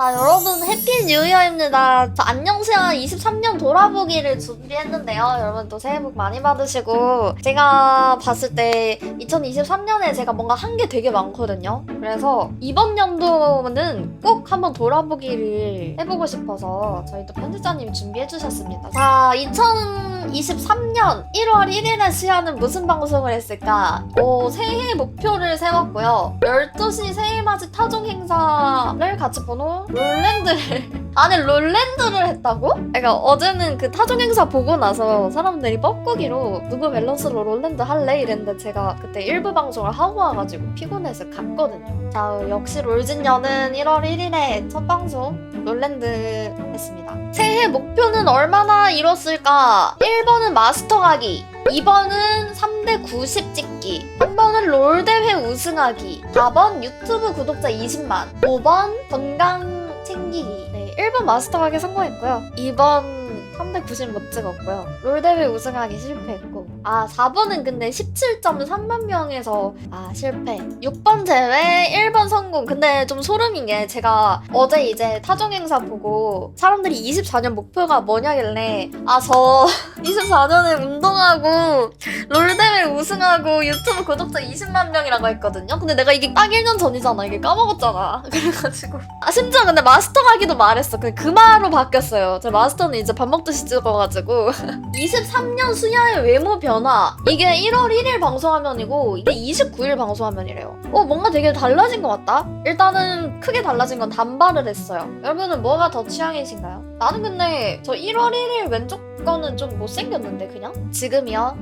아 여러분 해피 뉴 이어입니다. 저 안녕수야 23년 돌아보기를 준비했는데요. 여러분 또 새해 복 많이 받으시고 제가 봤을 때 2023년에 제가 뭔가 한 게 되게 많거든요. 그래서 이번 연도는 꼭 한번 돌아보기를 해보고 싶어서 저희 또 편집자님 준비해 주셨습니다. 자 2023년 1월 1일에 수야는 무슨 방송을 했을까? 어, 새해 목표를 세웠고요. 12시 새해맞이 타종 행사를 같이 보는 롤랜드를 아니 롤랜드를 했다고? 그러니까 어제는 그 타종 행사 보고 나서 사람들이 뻐꾸기로 누구 밸런스로 롤랜드 할래? 이랬는데 제가 그때 일부 방송을 하고 와가지고 피곤해서 갔거든요. 자 역시 롤진녀는 1월 1일에 첫 방송 롤랜드 했습니다. 새해 목표는 얼마나 이뤘을까? 1번은 마스터 가기 2번은 3대 90 찍기 3번은 롤대회 우승하기 4번 유튜브 구독자 20만 5번 건강 1번 마스터 가기 성공했고요. 2번 3대 90 못 찍었고요. 롤 대회 우승하기 실패했고 아 4번은 근데 17.3만 명에서 아 실패. 6번 제외 1번 성공. 근데 좀 소름인 게 제가 어제 이제 타종 행사 보고 사람들이 24년 목표가 뭐냐길래 아 저 24년에 운동하고 롤대회 우승하고 유튜브 구독자 20만 명이라고 했거든요. 근데 내가 이게 딱 1년 전이잖아. 이게 까먹었잖아. 그래가지고. 아 심지어 근데 마스터 가기도 말했어. 그 금화로 바뀌었어요. 제 마스터는 이제 밥 먹듯이 찍어가지고. 23년 수야의 외모 변화 이게 1월 1일 방송화면이고 이게 29일 방송화면이래요. 어 뭔가 되게 달라진 것 같다? 일단은 크게 달라진 건 단발을 했어요. 여러분은 뭐가 더 취향이신가요? 나는 근데 저 1월 1일 왼쪽 거는 좀 못생겼는데 그냥? 지금이요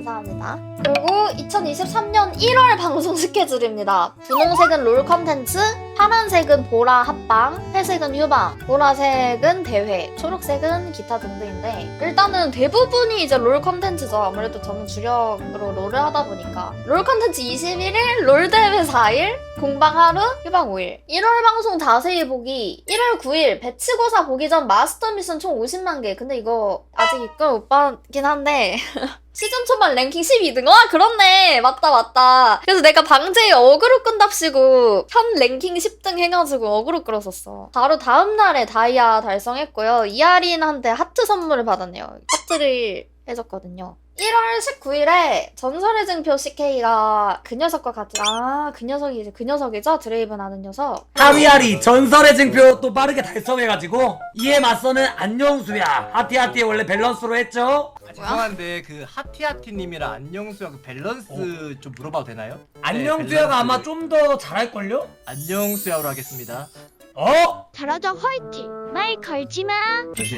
감사합니다. 그리고 2023년 1월 방송 스케줄입니다. 분홍색은 롤 컨텐츠, 파란색은 보라 합방, 회색은 휴방, 보라색은 대회, 초록색은 기타 등등인데 일단은 대부분이 이제 롤 컨텐츠죠. 아무래도 저는 주력으로 롤을 하다 보니까 롤 컨텐츠 21일, 롤 대회 4일, 공방 하루, 휴방 5일. 1월 방송 자세히 보기 1월 9일 배치고사 보기 전 마스터 미션 총 50만 개. 근데 이거 아직 이끌 못 받긴 한데 시즌 초반 랭킹 12등. 와, 그렇네. 맞다, 맞다. 그래서 내가 방제에 어그로 끈답시고 현 랭킹 10등 해가지고 어그로 끌었었어. 바로 다음날에 다이아 달성했고요. 이아린한테 하트 선물을 받았네요. 하트를 해줬거든요. 1월 19일에 전설의 증표 CK가 그 녀석과 같이 아, 그 녀석이 이제 그 녀석이죠? 드레이븐 하는 녀석. 하위아리 전설의 증표 또 빠르게 달성해가지고 이에 맞서는 안녕수야 하티하티 원래 밸런스로 했죠 아, 죄송한데 그 하티하티님이랑 안녕수야 그 밸런스 좀 물어봐도 되나요? 네, 안녕수야가 밸런스. 아마 좀 더 잘할걸요? 안녕수야로 하겠습니다. 어? 잘하자 화이팅 말 걸지 마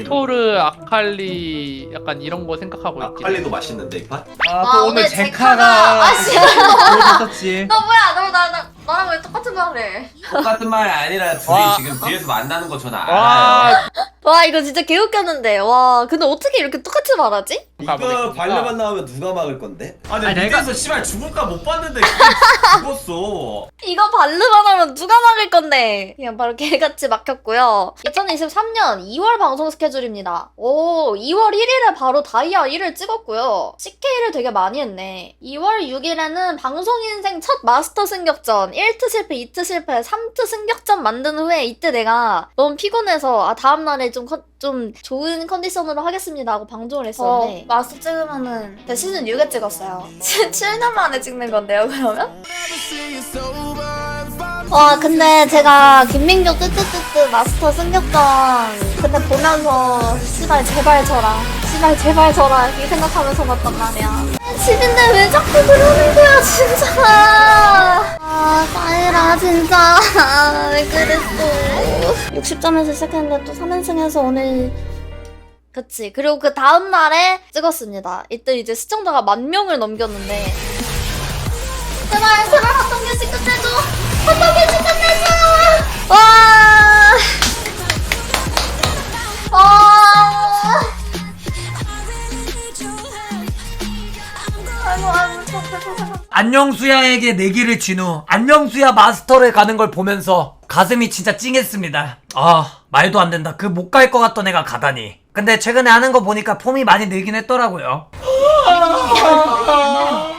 토르, 아칼리 약간 이런 거 생각하고 아, 있긴 빨리도 맛있는데 이 판? 아, 아, 또 오늘 오늘 제카가- 제카가 아, 씨. 보여줬었지. 너 뭐야? 너 나 나 나랑 왜 똑같은 말 해? 똑같은 말이 아니라 둘이 와. 지금 뒤에서 만나는 거 저는 알아요. 와, 와 이거 진짜 개웃겼는데 와 근데 어떻게 이렇게 똑같이 말하지? 이거 발레만 나오면 누가 막을 건데? 아니, 아니, 내가 내가- 서 씨발 죽을까 못 봤는데 죽었어. 이거 발르만 하면 누가 막을 건데 그냥 바로 개같이 막혔고요. 2023년 2월 방송 스케줄입니다. 오 2월 1일에 바로 다이아 1을 찍었고요. CK를 되게 많이 했네. 2월 6일에는 방송 인생 첫 마스터 승격전 1트 실패 2트 실패 3트 승격전 만든 후에 이때 내가 너무 피곤해서 아 다음 날에 좀, 컨- 좀 좋은 컨디션으로 하겠습니다 하고 방송을 했었는데 마스터 찍으면은 제 시즌 6에 찍었어요. 7년 만에 찍는 건데요 그러면? 와 근데 제가 김민규 뜨뜨뜨뜨 마스터 승격전 근데 보면서 씨발 제발 져라 씨발 제발 져라 이렇게 생각하면서 봤단 말이야. 집인데 왜 자꾸 그러는 거야 진짜. 아 사이라 진짜. 왜 그랬어. 60점에서 시작했는데 또 3연승해서 오늘 그치. 그리고 그 다음날에 찍었습니다. 이때 이제 시청자가 만 명을 넘겼는데. 제발 끝내줘 안녕수야에게 내기를 진 후 안녕수야 마스터를 가는 걸 보면서 가슴이 진짜 찡했습니다. 아 말도 안 된다. 그 못 갈 것 같던 애가 가다니. 근데 최근에 하는 거 보니까 폼이 많이 늘긴 했더라고요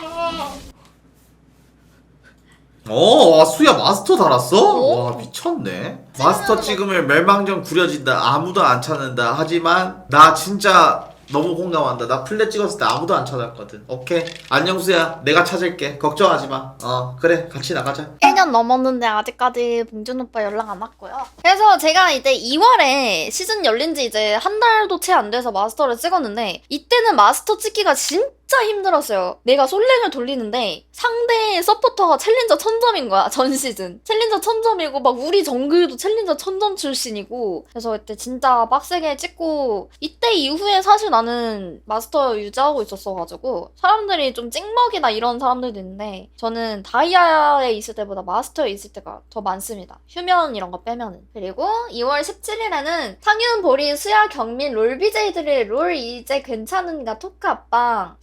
어, 와, 수야 마스터 달았어? 어? 와, 미쳤네. 마스터 찍으면 멸망전 구려진다. 아무도 안 찾는다. 하지만 나 진짜 너무 공감한다. 나 플랫 찍었을 때 아무도 안 찾았거든. 오케이. 안녕 수야. 내가 찾을게. 걱정하지 마. 어, 그래. 같이 나가자. 1년 넘었는데 아직까지 봉준 오빠 연락 안 왔고요. 그래서 제가 이제 2월에 시즌 열린 지 이제 한 달도 채 안 돼서 마스터를 찍었는데 이때는 마스터 찍기가 진짜 힘들었어요. 내가 솔랭을 돌리는데 상대 서포터가 챌린저 1000점인 거야, 전 시즌. 챌린저 1000점이고 막 우리 정글도 챌린저 1000점 출신이고 그래서 그때 진짜 빡세게 찍고 이때 이후에 사실 나는 마스터 유지하고 있었어가지고 사람들이 좀 찍먹이나 이런 사람들도 있는데 저는 다이아에 있을 때보다 마스터에 있을 때가 더 많습니다. 휴면 이런 거 빼면은. 그리고 2월 17일에는 상윤, 보리, 수야, 경민, 롤 BJ들의 롤 이제 괜찮은가 토크 앞방.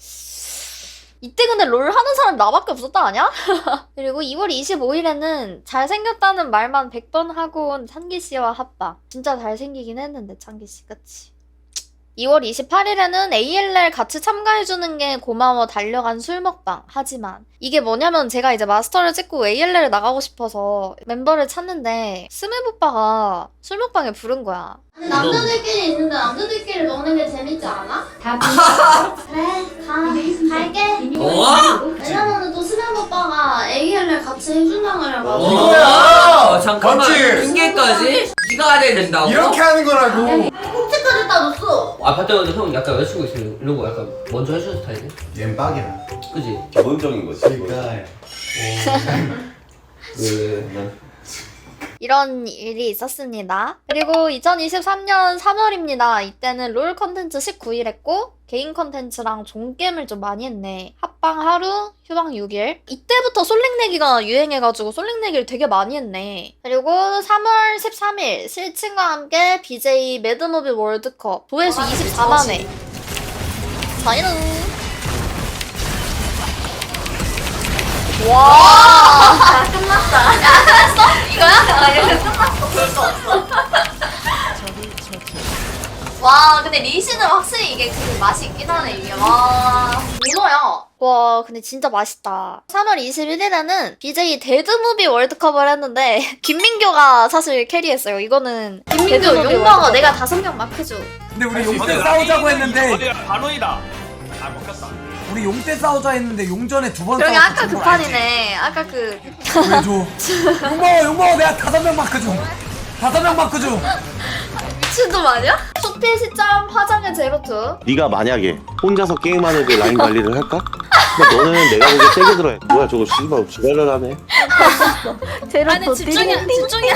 이때 근데 롤 하는 사람 나밖에 없었다 아냐? 그리고 2월 25일에는 잘생겼다는 말만 100번 하고 온 찬기 씨와 합방. 진짜 잘생기긴 했는데 찬기 씨 그치? 2월 28일에는 ALL 같이 참가해주는 게 고마워 달려간 술 먹방. 하지만 이게 뭐냐면 제가 이제 마스터를 찍고 ALL을 나가고 싶어서 멤버를 찾는데 스맵 오빠가 술 먹방에 부른 거야. 남자들끼리 있는데 남자들끼리 노는 게 재밌지 않아? 다 그래 가 갈게. 왜냐면은 또 스맵 오빠가 ALL 같이 해준다 그래가지고. 뭐야? 잠깐만 맞지? 핑계까지? 네가 해야 된다고? 이렇게 하는 거라고. 꼭지까지 따졌어. 아 봤더니 형 약간 여자친구 있으면 이런 거 약간 먼저 해주는 스타일이네? 얜 빡이야. 그지? 기본적인 거지. 그러니까. 왜난 이런 일이 있었습니다. 그리고 2023년 3월입니다. 이때는 롤 컨텐츠 19일 했고 개인 컨텐츠랑 종겜을 좀 많이 했네. 합방 하루, 휴방 6일. 이때부터 솔랭 내기가 유행해가지고 솔랭 내기를 되게 많이 했네. 그리고 3월 13일 실친과 함께 BJ 매드무비 월드컵 조회수 24만 회. 저희는 와 이게 그 맛이 있긴 하네 이게 와 문어야 와 근데 진짜 맛있다 3월 21일에는 BJ 데드무비 월드컵을 했는데 김민교가 사실 캐리했어요 이거는 김민교 용마가 내가 다섯 명 마크줘 근데 우리 용때 싸우자고 했는데 반원이다. 아 먹혔다. 우리 용때 싸우자 했는데 용전에 두 번 그러게 싸웠어. 아까 그 판이네 아까 그 왜 줘? 용먹어 용먹어 내가 다섯 명 마크 줘. 다섯 명 마크 줘. 미친놈 아니야? 소피 시점 화장의 제로투 네가 만약에 혼자서 게임하는데 라인 관리를 할까? 근데 너는 내가 보기에 세게 들어야 돼. 뭐야 저거 씨발 지랄을 하네. 제로투 집중이야 집중이야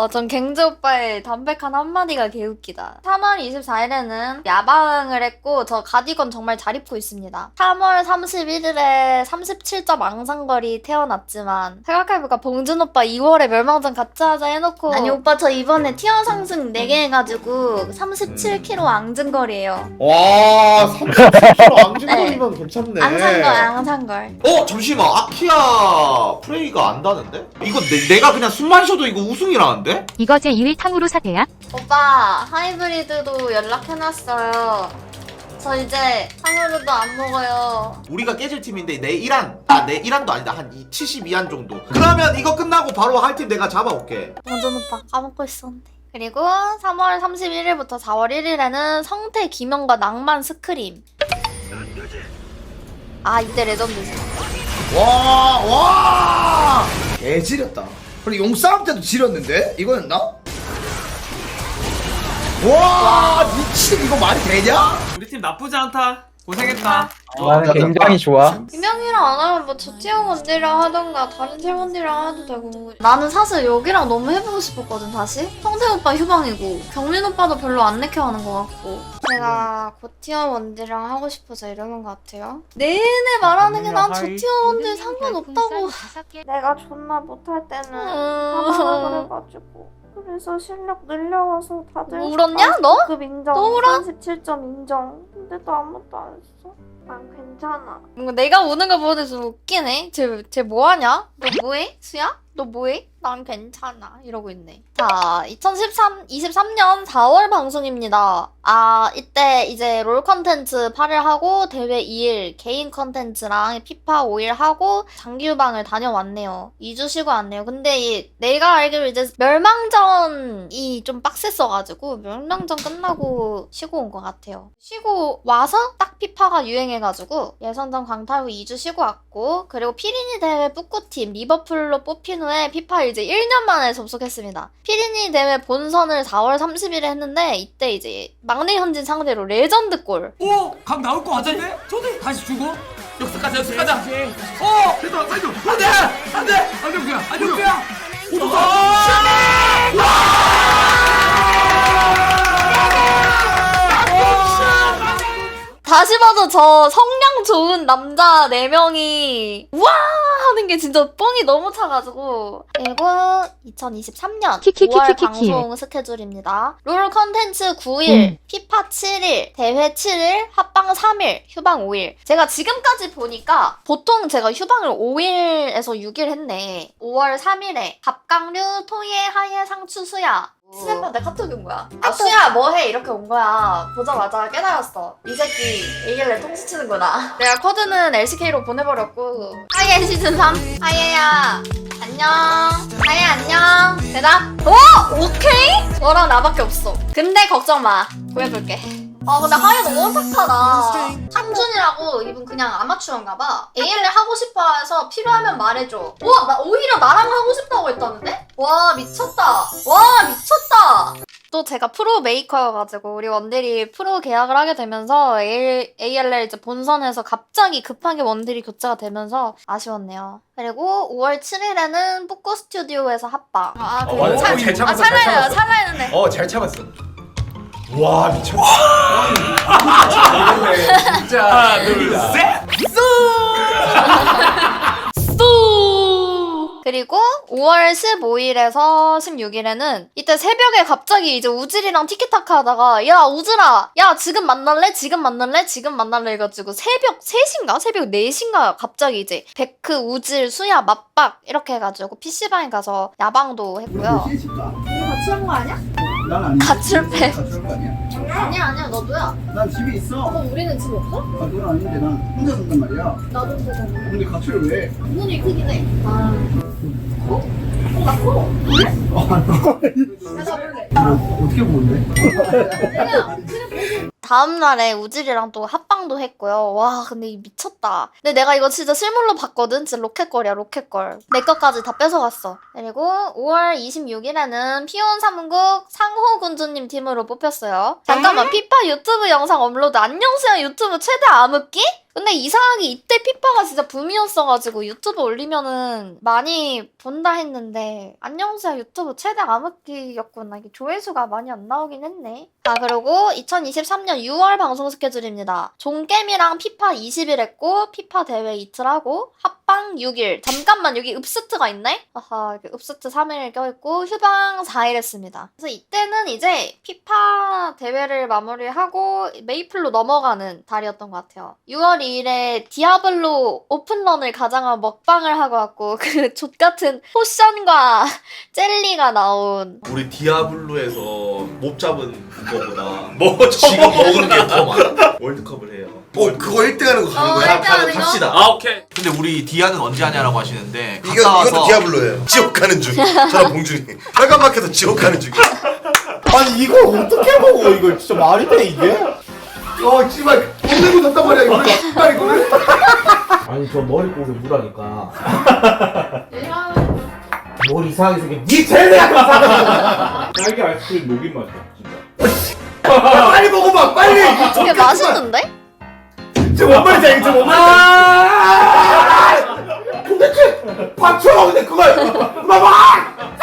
어, 전 갱제 오빠의 담백한 한마디가 개웃기다. 3월 24일에는 야방을 했고, 저 가디건 정말 잘 입고 있습니다. 3월 31일에 37점 앙상거리 태어났지만, 생각해보니까 봉준 오빠 2월에 멸망전 같이 하자 해놓고. 아니, 오빠 저 이번에 티어 상승 4개 해가지고, 37kg 앙증거리에요. 와, 30kg 앙증거리면 괜찮네. 앙상걸, 앙상걸. 어, 잠시만. 아키아 프레이가 안다는데? 이거 내, 내가 그냥 숨만 쉬어도 이거 우승이라는데? 이거 제 2일 탕후루 사태야? 오빠 하이브리드도 연락해놨어요. 저 이제 상으로도 안 먹어요. 우리가 깨질 팀인데 내 1안 아내 1안도 아니다 한 72안 정도 그러면 이거 끝나고 바로 할 팀 내가 잡아올게 원전 오빠 까먹고 있었는데. 그리고 3월 31일부터 4월 1일에는 성태 김영과 낭만 스크림. 아 이때 레전드지. 와와 개 지렸다 그리고 용싸움 때도 지렸는데 이거였나? 와 미친 이거 말이 되냐? 우리 팀 나쁘지 않다. 고생했다. 나는 굉장히 좋아. 김영이랑 안 하면 뭐 저티형 언니랑 하던가 다른 팀원들이랑 해도 되고. 나는 사실 여기랑 너무 해보고 싶었거든 다시. 성태 오빠 휴방이고 경민 오빠도 별로 안 내켜 하는 것 같고. 제가 고티어 원디랑 하고 싶어서 이러는 것 같아요. 내내 말하는 게 난 저티어 원디 상관없다고. 내가 존나 못할 때는 하라 그래가지고 그래서 실력 늘려와서 다들 울었냐 너? 급 인정 또 울어? 37점 인정 근데도 아무것도 안 했어 난 괜찮아 뭔가 내가 우는 거 보는데 좀 웃기네 쟤, 쟤 뭐하냐? 너 뭐해? 수야? 너 뭐해? 난 괜찮아. 이러고 있네. 자, 2013, 23년 4월 방송입니다. 아, 이때 이제 롤 컨텐츠 8일 하고, 대회 2일, 개인 컨텐츠랑 피파 5일 하고, 장기 휴방을 다녀왔네요. 2주 쉬고 왔네요. 근데 이, 내가 알기로 이제 멸망전이 좀 빡셌어가지고, 멸망전 끝나고 쉬고 온 것 같아요. 쉬고 와서 딱 피파가 유행해가지고, 예선전 광탈 후 2주 쉬고 왔고, 그리고 피리니 대회 뿌꾸팀 리버풀로 뽑힌 후에 피파 이제 1년 만에 접속했습니다. 피리니 대회 본선을 4월 30일에 했는데, 이때 이제 막내 현진 상대로 레전드 골. 오! 각 나올 것 같은데? 저도 다시 주고 역습 가자 역습 가자 어! 됐다 사이드 안 돼! 안 돼! 안녕수야 안녕수야 다시 봐도 저 성량 좋은 남자 4명이 와 하는 게 진짜 뻥이 너무 차가지고. 그리고 2023년 키키키키키키. 5월 방송 스케줄입니다. 롤 컨텐츠 9일, 피파 7일, 대회 7일, 합방 3일, 휴방 5일. 제가 지금까지 보니까 보통 제가 휴방을 5일에서 6일 했네. 5월 3일에 갑각류, 토예, 하예, 상추, 수야 스냅한테 카톡이 온 거야. 아, 수야, 뭐 해? 이렇게 온 거야. 보자마자 깨달았어. 이 새끼, AL에 통수치는구나. 내가 코드는 LCK로 보내버렸고. 하예 시즌 3. 하예야, 안녕. 하예, 안녕. 대답. 오! 오케이? 너랑 나밖에 없어. 근데 걱정 마. 구해볼게. 아, 근데 하예 너무 착하다. 상준이라고 이분 그냥 아마추어인가 봐. AL에 하고 싶어 해서 필요하면 말해줘. 와, 나 오히려 나랑 하고 싶다고 했다는데? 와, 미쳤다. 와, 미쳤다. 또 제가 프로 메이커여가지고 우리 원딜이 프로 계약을 하게 되면서 AL, ALL 이제 본선에서 갑자기 급하게 원딜이 교체가 되면서 아쉬웠네요. 그리고 5월 7일에는 뿌꾸 스튜디오에서 합방. 아, 어, 맞아. 찰- 잘 참았어, 아, 잘 찰나요, 참았어. 찰나였는데. 어잘 참았어. 와 미쳤다. 진짜 하나 둘 셋. 또 그리고 5월 15일에서 16일에는 이때 새벽에 갑자기 이제 우질이랑 티키타카 하다가 야 우질아 야 지금 만날래? 지금 만날래? 지금 만날래 해가지고 새벽 3시인가? 새벽 4시인가 갑자기 이제 베크 우질 수야 맞박 이렇게 해가지고 PC방에 가서 야방도 했고요 같이 한거 아니야? 난 아니야. 가출패 가출 거 아니야. 아니야 아니야 너도야 난 집에 있어. 그럼 우리는 집 없어? 아, 그건 아닌데 난 혼자 산단 말이야. 나도 혼자 사는 근데 가출을 왜? 문이 크긴 해 아. 어? 어? 나 커? 그래? 내가 볼래 어떻게 보는데? 다음 날에 우질이랑 또 합방도 했고요. 와, 근데 이 미쳤다. 근데 내가 이거 진짜 실물로 봤거든. 진짜 로켓걸이야, 로켓걸. 내 것까지 다 뺏어갔어. 그리고 5월 26일에는 피온 삼국 상호 군주님 팀으로 뽑혔어요. 잠깐만, 피파 유튜브 영상 업로드 안녕수야 유튜브 최대 암흑기? 근데 이상하게 이때 피파가 진짜 붐이었어가지고 유튜브 올리면은 많이 본다 했는데 안녕수야 유튜브 최대 암흑기였구나. 이게 조회수가 많이 안 나오긴 했네. 아 그리고 2023년 6월 방송 스케줄입니다. 종겜이랑 피파 20일 했고 피파 대회 이틀 하고 합 방 6일. 잠깐만 여기 읍스트가 있네? 아하 읍스트 3일 껴있고 휴방 4일 했습니다. 그래서 이때는 이제 피파 대회를 마무리하고 메이플로 넘어가는 달이었던 것 같아요. 6월 2일에 디아블로 오픈런을 가장한 먹방을 하고 왔고 그 족같은 포션과 젤리가 나온 우리 디아블로에서 못 잡은 거보다 뭐 지금 먹은 게 더 많아. 월드컵을 해요. 어 그거 1등하는 거 가는 어, 거야? 1등하는 거? 갑시다. 아 오케이. 근데 우리 디아는 언제 하냐라고 하시는데 이거 이것도 디아블로예요. 지옥 가는 중. 저랑 봉준이 빨간 마켓에서 지옥 가는 중이야. 아니 이걸 어떻게 먹어 이걸 진짜 말이 돼 이게? 어, 씨발. 돈 내고 샀단 말이야, 이거. 씨발, 이거를. 아니 저 머리 꼭에 물하니까 뭘 이상하게 생겨 니 제일 내가 딸기 아이스크림 녹인 맛이야 진짜. 빨리 먹어봐, 빨리. 되게 맛있는데? 지금 뭔 말인지 알겠지 뭔 말인지 알겠지 도대체 근데 그걸 봐봐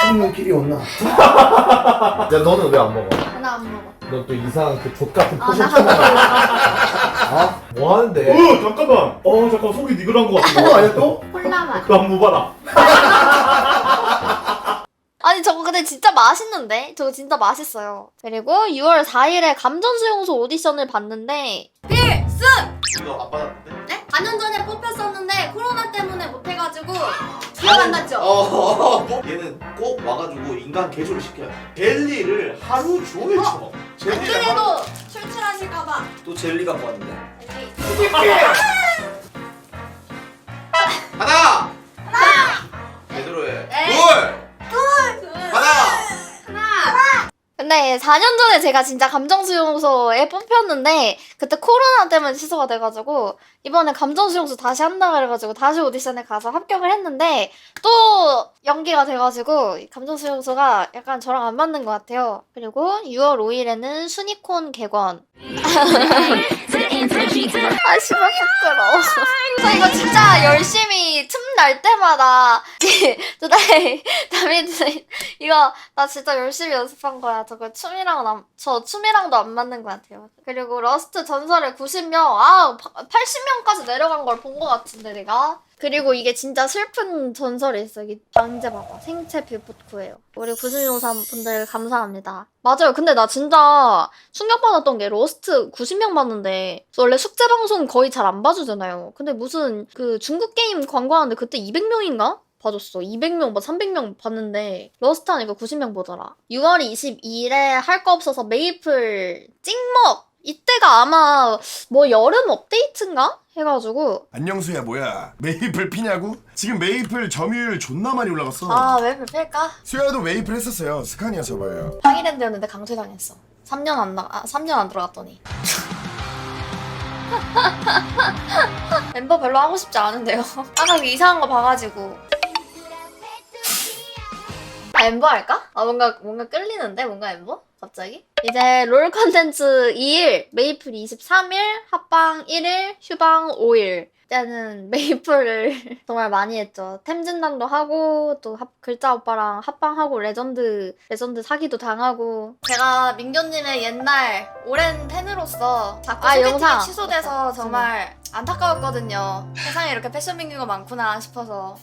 숨는 길이 없나? 야 너는 왜 안 먹어? 하나 안 먹어. 너 또 이상한 그 족같은 아, 포션 나한 번. 어? 뭐 하는데? 어 잠깐만. 어 잠깐 속이 니글한 거 같아. 그거 아니야, 또? 콜라맛. 그거 한번 봐라. 아니 저거 근데 진짜 맛있는데? 저거 진짜 맛있어요. 그리고 6월 4일에 감전수용소 오디션을 봤는데 필 이거 안 받았는데? 네? 4년 전에 뽑혔었는데 코로나 때문에 못해가지고 기억 안 났죠? 어, 뭐? 얘는 꼭 와가지고 인간 개조를 시켜야 돼. 젤리를 하루 종일 쳐먹어. 안 젤리를 하루... 출출하실까봐 또 젤리 갖고 왔는데. 여기 하나! 하나! 제대로 해. 네. 둘! 하나! 근데 4년 전에 제가 진짜 감정수용소에 뽑혔는데 그때 코로나 때문에 취소가 돼가지고 이번에 감정수용소 다시 한다 그래가지고 다시 오디션에 가서 합격을 했는데 또 연기가 돼가지고 이 감정수용소가 약간 저랑 안 맞는 것 같아요. 그리고 6월 5일에는 수니콘 개관. 아 씨발 부끄러워. 저 이거 진짜 열심히 틈 날 때마다 today 다미드 이거 나 진짜 열심히 연습한 거야. 저거 춤이랑은 안, 저 춤이랑도 안 맞는 것 같아요. 그리고 러스트 전설의 90명, 아 80명까지 내려간 걸 본 것 같은데 내가. 그리고 이게 진짜 슬픈 전설이 있어. 이게 방제 봐봐. 생체 뷰포트예요. 우리 90명사 분들 감사합니다. 맞아요. 근데 나 진짜 충격받았던 게 러스트 90명 봤는데 원래 숙제 방송 거의 잘 안 봐주잖아요. 근데 무슨 그 중국 게임 광고하는데 그때 200명인가? 봐줬어. 200명, 뭐 300명 봤는데 러스트 하니까 90명 보더라. 6월 22일에 할 거 없어서 메이플 찍먹 이때가 아마 뭐 여름 업데이트인가? 해가지고 안녕수야 뭐야 메이플 피냐고? 지금 메이플 점유율 존나 많이 올라갔어 아 메이플 필까? 수야도 메이플 했었어요 스카니아 저봐요 파기랜드였는데 강퇴당했어. 3년 안 나, 아, 3년 안 들어갔더니. 멤버 별로 하고 싶지 않은데요. 아까 그 이상한 거 봐가지고. 아, 엠버 할까? 아, 뭔가, 뭔가 끌리는데? 뭔가 엠버? 갑자기? 이제 롤 컨텐츠 2일, 메이플 23일, 합방 1일, 휴방 5일. 때는 메이플을 정말 많이 했죠. 템진단도 하고 또 합- 글자 오빠랑 합방하고 레전드 레전드 사기도 당하고 제가 민교님의 옛날 오랜 팬으로서 자꾸 아, 소개팅이 영상. 취소돼서 정말 안타까웠거든요. 세상에 이렇게 패션 민규가 많구나 싶어서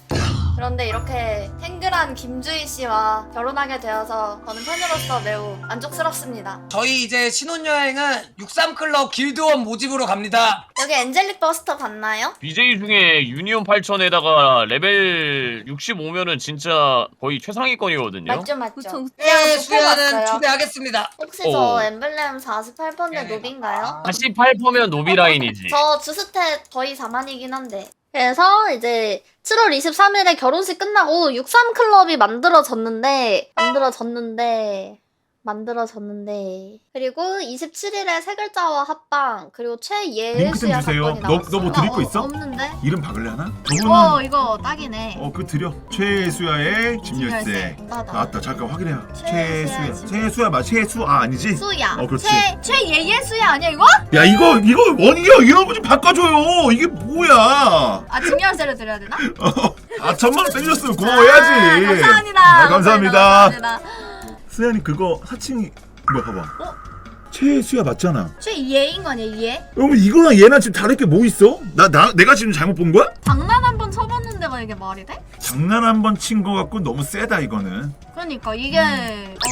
그런데 이렇게 탱글한 김주희 씨와 결혼하게 되어서 저는 팬으로서 매우 만족스럽습니다. 저희 이제 신혼여행은 63클럽 길드원 모집으로 갑니다. 여기 엔젤릭 버스터 봤나요? BJ 중에 유니온 8000에다가 레벨 65면은 진짜 거의 최상위권이거든요. 맞죠 맞죠. 네, 좋고 수야는 봤어요. 초대하겠습니다. 혹시 어. 저 엠블렘 48번대 노비인가요? 48%면 노비 라인이지. 저 주스탯 거의 4만이긴 한데. 그래서 이제 7월 23일에 결혼식 끝나고 63클럽이 만들어졌는데, 만들어졌는데, 만들어졌는데. 그리고 27일에 세 글자와 합방, 그리고 최예수야 사건이 나왔어. 너뭐 드릴 거 있어? 없는데? 이름 박을래나? 이거, 이거 딱이네. 어 그거 드려 최수야의 진열쇠. 맞아. 나왔다 잠깐 확인해 최수야, 최수야 최수야 맞 최수 아 아니지? 수야. 어 그렇지 최, 최예예 수야 아니야 이거? 야 이거 이거 원이야 이런 거 좀 바꿔줘요 이게 뭐야 아, 증명세를 드려야 되나? 아 천만 원 땡겼으면 고마워해야지 아, 감사합니다. 아, 감사합니다 감사합니다. 수야님 그거 사칭이 뭐 봐봐 최수야 맞잖아 최예인 거 아니야, 예? 그럼 이거랑 얘랑 지금 다를 게 뭐 있어? 나, 나 내가 지금 잘못 본 거야? 장난 한 번 쳐봤는데 막 이게 말이 돼? 장난 한 번 친 거 같고 너무 세다 이거는 그러니까 이게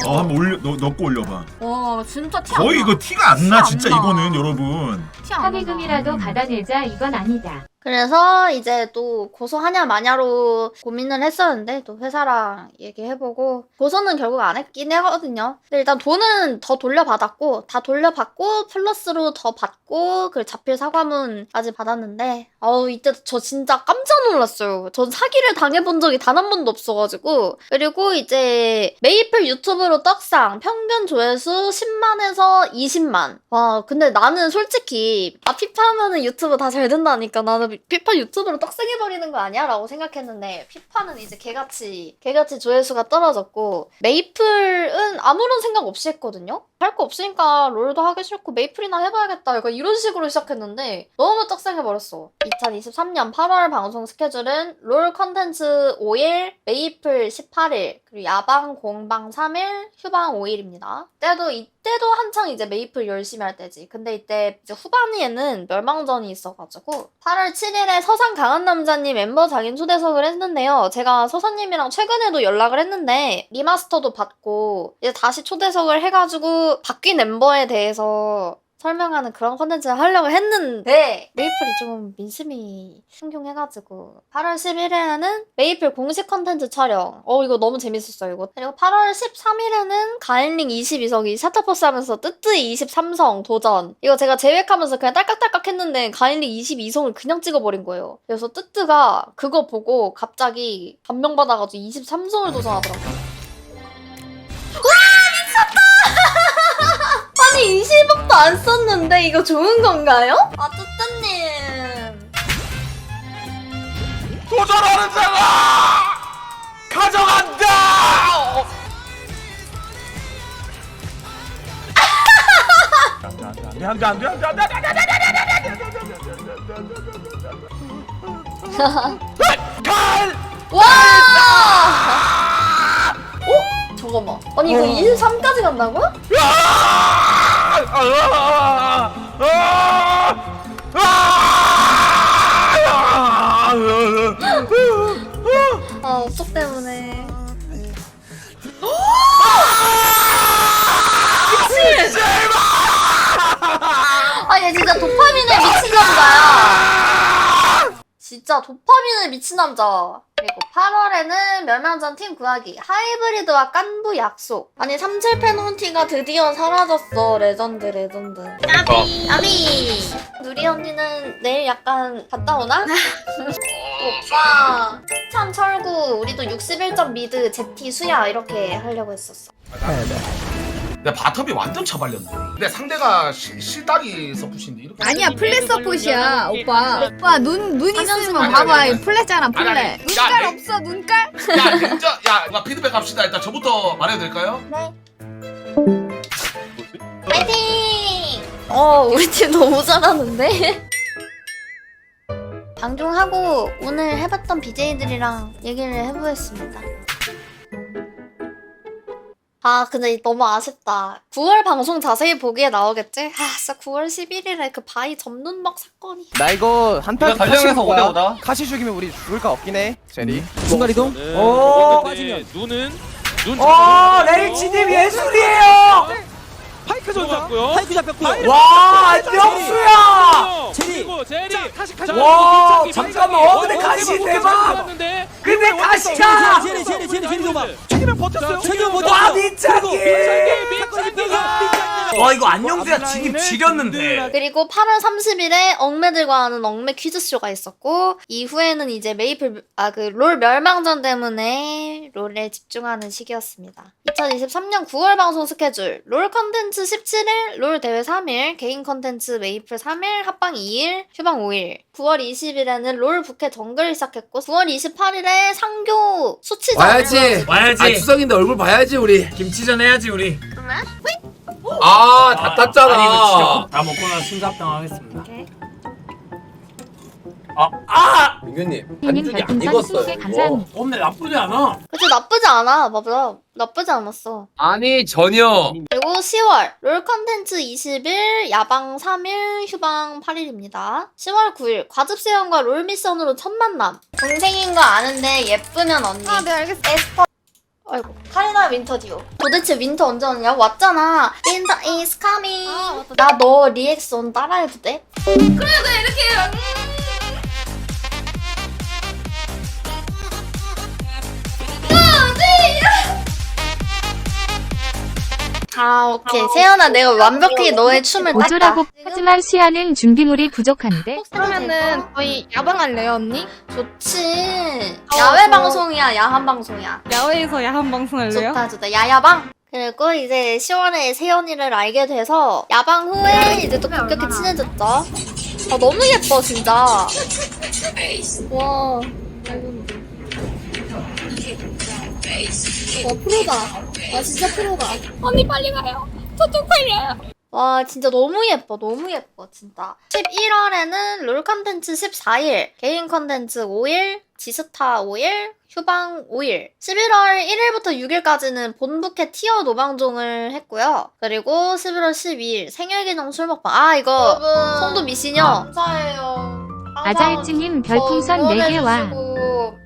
어 한번 올려 너, 넣고 올려봐 와 진짜 티안 거의 나. 이거 티가 안 나티 진짜 안 나. 이거는 여러분 티안 나. 합의금이라도 받아들자 이건 아니다. 그래서 이제 또 고소하냐 마냐로 고민을 했었는데 또 회사랑 얘기해보고 고소는 결국 안 했긴 하거든요. 근데 일단 돈은 더 돌려받았고 다 돌려받고 플러스로 더 받고 그 자필 사과문까지 받았는데 어우 이때 저 진짜 깜짝 놀랐어요. 전 사기를 당해본 적이 단 한 번도 없어가지고 그리고 이제 메이플 유튜브로 떡상 평균 조회수 10만에서 20만 와 근데 나는 솔직히 아 피파 하면은 유튜브 다 잘 된다니까 나는 피파 유튜브로 떡상해버리는 거 아니야? 라고 생각했는데 피파는 이제 개같이 개같이 조회수가 떨어졌고 메이플은 아무런 생각 없이 했거든요 할 거 없으니까 롤도 하기 싫고 메이플이나 해봐야겠다. 약간 이런 식으로 시작했는데 너무 떡상해버렸어. 2023년 8월 방송 스케줄은 롤 컨텐츠 5일 메이플 18일 그리고 야방 공방 3일 휴방 5일입니다. 때도 이때도 한창 이제 메이플 열심히 할 때지. 근데 이때 이제 후반기에는 멸망전이 있어가지고 8월 7일에 서산 강한 남자님 멤버 장인 초대석을 했는데요. 제가 서산님이랑 최근에도 연락을 했는데 리마스터도 받고 이제 다시 초대석을 해가지고 바뀐 멤버에 대해서 설명하는 그런 컨텐츠를 하려고 했는데 메이플이 좀 민심이 흉흉해가지고 8월 11일에는 메이플 공식 컨텐츠 촬영. 어 이거 너무 재밌었어요 이거. 그리고 8월 13일에는 가인링 22성이 샤타버스 하면서 뜨뜨이 23성 도전. 이거 제가 제획하면서 그냥 딸깍딸깍 했는데 가인링 22성을 그냥 찍어버린 거예요. 그래서 뜨뜨가 그거 보고 갑자기 감명받아가지고 23성을 도전하더라고요 아니 20억도 안 썼는데 이거 좋은 건가요? 아 뜨뜨님 도전하는 자가 가져간다. 안돼 안돼 안돼 안돼 안돼 와! 어? 잠깐만 아니 이거 23까지 간다고요? 아 업적 때문에 미친! 아얘 진짜 도파민에 미친 남자야 진짜 도파민에 미친 남자 그리고 8월에는 멸망전 팀 구하기. 하이브리드와 깐부 약속. 아니 37 페널티가 드디어 사라졌어. 레전드 레전드. 까비 까비 누리 언니는 내일 약간 갔다 오나? 오빠! 참 철구 우리도 61점 미드 제티 수야 이렇게 하려고 했었어 내 바텀이 완전 처발렸네. 근데 상대가 시, 실딱이 서푸신데 이렇게. 아니야 플랫 서폿이야 오빠 오빠 눈, 눈 있으면 아니, 봐봐 아니, 아니. 플랫잖아 아니, 플랫 아니. 눈깔 야, 내- 없어 눈깔? 야, 냉정, 야, 나 피드백 합시다. 일단 저부터 말해도 될까요? 네 파이팅! 어 우리 팀 너무 잘하는데? 방종하고 오늘 해봤던 BJ들이랑 얘기를 해보겠습니다. 아 근데 너무 아쉽다. 9월 방송 자세히 보기에 나오겠지? 아 진짜 9월 11일에 그 바위 접눈막 사건이. 나 이거 한타 이거 달려가서 오다 오다. 카시 죽이면 우리 죽을 거 없긴 해. 제리. 순간 이동? 오, 눈은 눈 어, 레이치님 예술이에요. 파이크 들어갔고요. 파이크 잡혔고요 와, 안녕수야. 그리고 제리 와, 잠깐만, 어, 근데 가시 대박. 근데 가시가. 제리 제리 제리 제리 도봐 최기면 버텼어요 최기면 와, 미쳤기. 와, 이거 안녕수야 진입 지렸는데. 그리고 8월 30일에 엉매들과 하는 엉매 퀴즈쇼가 있었고 이후에는 이제 메이플 아 그 롤 멸망전 때문에 롤에 집중하는 시기였습니다. 2023년 9월 방송 스케줄 롤 컨텐츠 17일, 롤 대회 3일, 개인 컨텐츠 메이플 3일, 합방 2일, 휴방 5일. 9월 20일에는 롤 부캐 정글을 시작했고 9월 28일에 상교 수치전 와야지 와야지. 아 추석인데 얼굴 봐야지 우리 김치전 해야지 우리. 아 다 땄잖아 아니, 이거 진짜 다 먹고 나 심사합당 하겠습니다. 아, 아! 민규님 님 별풍선 20개 감사합니다. 없네 나쁘지 않아. 그치 나쁘지 않아 맞아 나쁘지 않았어 아니 전혀 그리고 10월 롤 컨텐츠 20일, 야방 3일, 휴방 8일입니다. 10월 9일 과즙세연과 롤 미션으로 첫 만남. 동생인 거 아는데 예쁘면 언니. 아 네 알겠어 에스퍼. 아이고 카리나 윈터 디오. 도대체 윈터 언제 오냐고 왔잖아. 윈터 is coming. 아, 맞다. 나너 리액션 따라해도 돼? 그래도 이렇게. 아 오케이. 세연아 내가 완벽히 너의 춤을 땄다. 어쩌라고 하지만 수야는 준비물이 부족한데? 그러면은 저희 야방할래요 언니? 좋지. 야외 방송이야 야한 방송이야. 야외에서 야한 방송 할래요? 좋다 좋다. 야야방. 그리고 이제 10월에 세연이를 알게 돼서 야방 후에 이제 또 급격히 친해졌죠. 아 너무 예뻐 진짜. 와 와 프로다. 아 진짜 프로다. 언니 빨리 가요. 저 쪽팔려요. 와 진짜 너무 예뻐 너무 예뻐 진짜. 11월에는 롤 컨텐츠 14일 개인 컨텐츠 5일 지스타 5일 휴방 5일. 11월 1일부터 6일까지는 본부캐 티어 노방종을 했고요. 그리고 11월 12일 생일기념 술 먹방. 아 이거 송도 미신이요? 감사해요. 아자일찌님 별풍선 4개 와.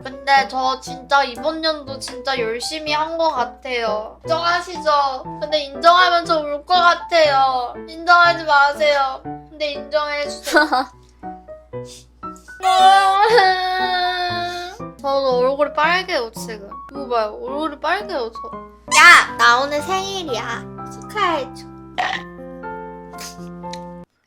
근데 저 진짜 이번 연도 진짜 열심히 한 것 같아요. 인정하시죠? 근데 인정하면 저 울 것 같아요. 인정하지 마세요. 근데 인정해주세요. 저도 얼굴이 빨개요 지금. 이거 봐요. 얼굴이 빨개요 저. 야! 나 오늘 생일이야. 축하해줘.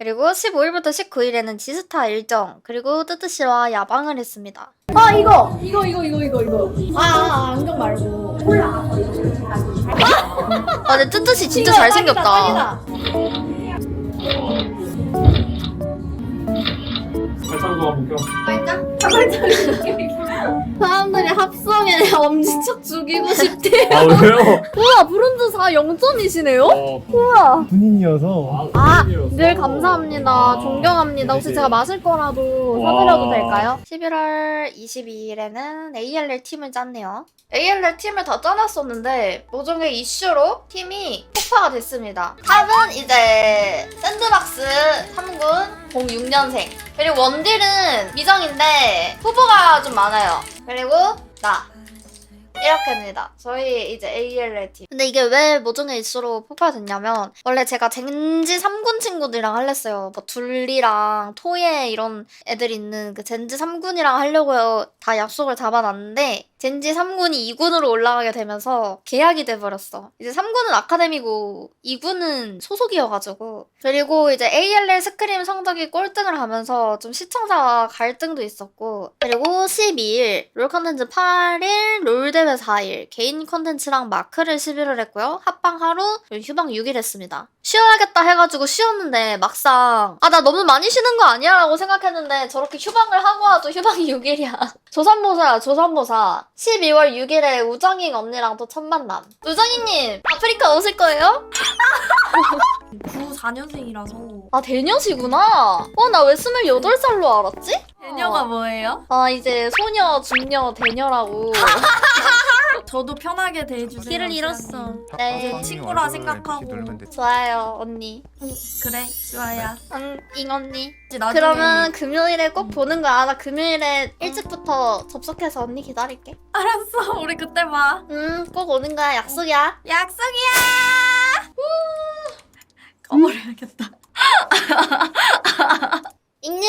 그리고 15일부터 19일에는 지스타 일정 그리고 뜨뜨씨와 야방을 했습니다. 아 이거 이거 이거 이거 이거 이거. 아, 아 안경 말고. 아 근데 뜨뜨씨 진짜 이거 잘생겼다. 딱이다, 사람들이 합성에 엄지척 죽이고 싶대. 아 왜요? 우와 브론즈 4 0점이시네요? 어, 우와. 군인이어서 아, 늘 감사합니다. 존경합니다. 혹시 제가 마실 거라도 사드려도 될까요? 11월 22일에는 ALL 팀을 짰네요. ALL 팀을 다 짜놨었는데 모종의 이슈로 팀이 폭파가 됐습니다. 탑은 이제 샌드박스 3군 06년생 그리고 원딜은 미정인데 후보가 좀 많아요. 그리고 나 이렇게입니다. 저희 이제 ALL 팀. 근데 이게 왜 모종의 이슈로 폭파됐냐면 원래 제가 젠지 3군 친구들이랑 할랬어요. 뭐 둘리랑 토예 이런 애들 있는 그 젠지 3군이랑 하려고 다 약속을 잡아놨는데 젠지 3군이 2군으로 올라가게 되면서 계약이 돼버렸어. 이제 3군은 아카데미고 2군은 소속이어가지고 그리고 이제 ALL 스크림 성적이 꼴등을 하면서 좀 시청자와 갈등도 있었고 그리고 12일 롤 컨텐츠 8일 롤 대회 4일 개인 컨텐츠랑 마크를 11을 했고요. 합방 하루 휴방 6일 했습니다. 쉬어야겠다 해가지고 쉬었는데 막상 아 나 너무 많이 쉬는 거 아니야? 라고 생각했는데 저렇게 휴방을 하고 와도 휴방이 6일이야. 조산모사야 조산모사. 12월 6일에 우정잉 언니랑 또 첫 만남. 우정잉님 아프리카 오실 거예요? 94년생이라서. 아 대녀시구나. 어 나 왜 28살로 알았지? 대녀가 뭐예요? 아 이제 소녀, 중녀, 대녀라고. 저도 편하게 대해주세요. 길을 잃었어. 네. 친구라 생각하고. 좋아요 언니. 그래, 좋아요. 응, 잉 언니. 이제 나중에- 그러면 금요일에 꼭 보는 거야. 나 금요일에 일찍부터 접속해서 언니 기다릴게. 알았어, 우리 그때 봐. 응, 꼭 오는 거야. 약속이야. 약속이야! 꺼버려야겠다.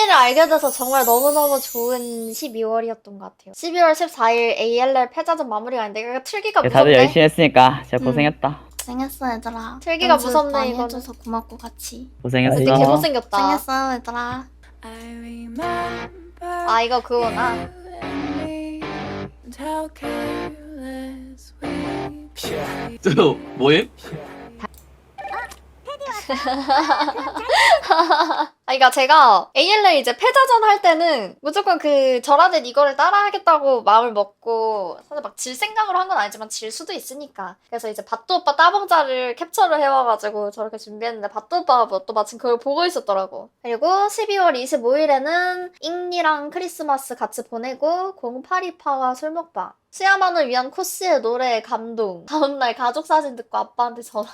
잉리를 알게 돼서 정말 너무너무 좋은 12월이었던 것 같아요. 12월 14일 ALL 패자전 마무리가 있는데 내가 틀기가 무섭네. 다들 열심히 했으니까 진짜 음. 고생했다. 고생했어 얘들아. 틀기가 연습 무섭네 많이 이거는. 해줘서 고맙고 같이. 고생했어. 근데 개못생겼다. 고생했어, 얘들아. 아 이거 그거나. 저 뭐해? 아, 그러니까 제가 ALA 이제 패자전 할 때는 무조건 그 절하된 이거를 따라하겠다고 마음을 먹고 사실 막 질 생각으로 한 건 아니지만 질 수도 있으니까. 그래서 이제 바뚜 오빠 따봉자를 캡처를 해와가지고 저렇게 준비했는데 바뚜 오빠가 뭐 또 마침 그걸 보고 있었더라고. 그리고 12월 25일에는 잉니랑 크리스마스 같이 보내고 0828와 술 먹방 수야만을 위한 코스의 노래에 감동 다음날 가족 사진 듣고 아빠한테 전화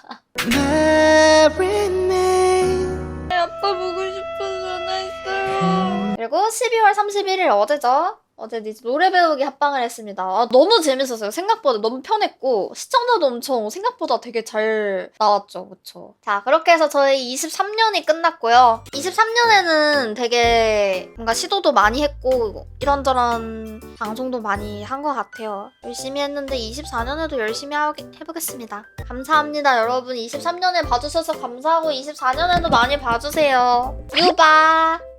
아빠 보고 싶어서 전화했어요. 그리고 12월 31일 어제죠? 어제 이제 노래 배우기 합방을 했습니다. 아, 너무 재밌었어요. 생각보다 너무 편했고 시청자도 엄청 생각보다 되게 잘 나왔죠. 그쵸? 자 그렇게 해서 저희 23년이 끝났고요. 23년에는 되게 뭔가 시도도 많이 했고 이런저런 방송도 많이 한 것 같아요. 열심히 했는데 24년에도 열심히 하, 해보겠습니다. 감사합니다 여러분. 23년에 봐주셔서 감사하고 24년에도 많이 봐주세요. 유바!